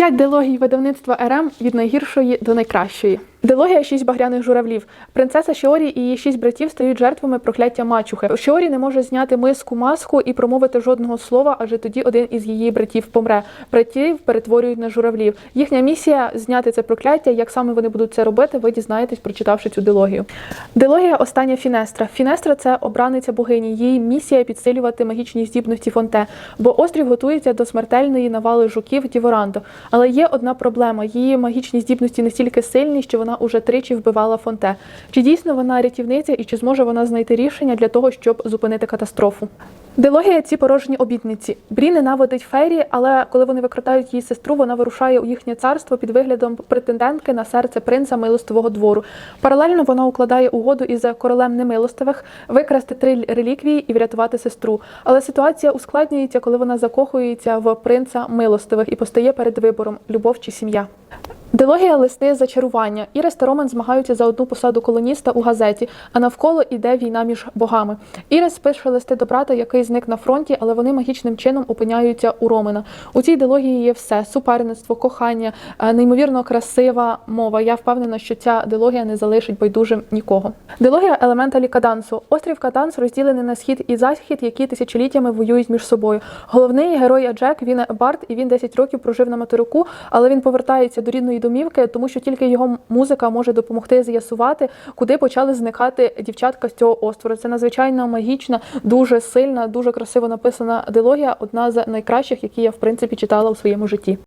П'ять дилогій видавництва РМ від найгіршої до найкращої. Дилогія шість багряних журавлів. Принцеса Шіорі і її шість братів стають жертвами прокляття мачухи. Шіорі не може зняти миску маску і промовити жодного слова, адже тоді один із її братів помре. Братів перетворюють на журавлів. Їхня місія зняти це прокляття. Як саме вони будуть це робити, ви дізнаєтесь, прочитавши цю дилогію. Дилогія остання Фінестра. Фінестра це обраниця богині. Її місія підсилювати магічні здібності Фонте, бо острів готується до смертельної навали жуків Діворандо. Але є одна проблема: її магічні здібності настільки сильні, що вона уже тричі вбивала Фонте. Чи дійсно вона рятівниця і чи зможе вона знайти рішення для того, щоб зупинити катастрофу? Дилогія ці порожні обітниці. Брі ненавидить Фейрі, але коли вони викрадають її сестру, вона вирушає у їхнє царство під виглядом претендентки на серце принца милостивого двору. Паралельно вона укладає угоду із королем немилостивих викрасти три реліквії і врятувати сестру. Але ситуація ускладнюється, коли вона закохується в принца милостивих і постає перед вибором любов чи сім'я. Дилогія листи зачарування. Ірис та Роман змагаються за одну посаду колоніста у газеті, а навколо іде війна між богами. Ірис пише листи до брата, який зник на фронті, але вони магічним чином опиняються у Романа. У цій дилогії є все: суперництво, кохання, е, неймовірно красива мова. Я впевнена, що ця дилогія не залишить байдужим нікого. Дилогія елемента Кадансу. Острів Каданс розділений на схід і захід, які тисячоліттями воюють між собою. Головний герой Джек він Барт, і він 10 років прожив на материку, але він повертається до рідної домівки, тому що тільки його музика може допомогти з'ясувати, куди почали зникати дівчатка з цього острова. Це надзвичайно магічна, дуже сильна, дуже красиво написана дилогія. Одна з найкращих, які я в принципі читала у своєму житті.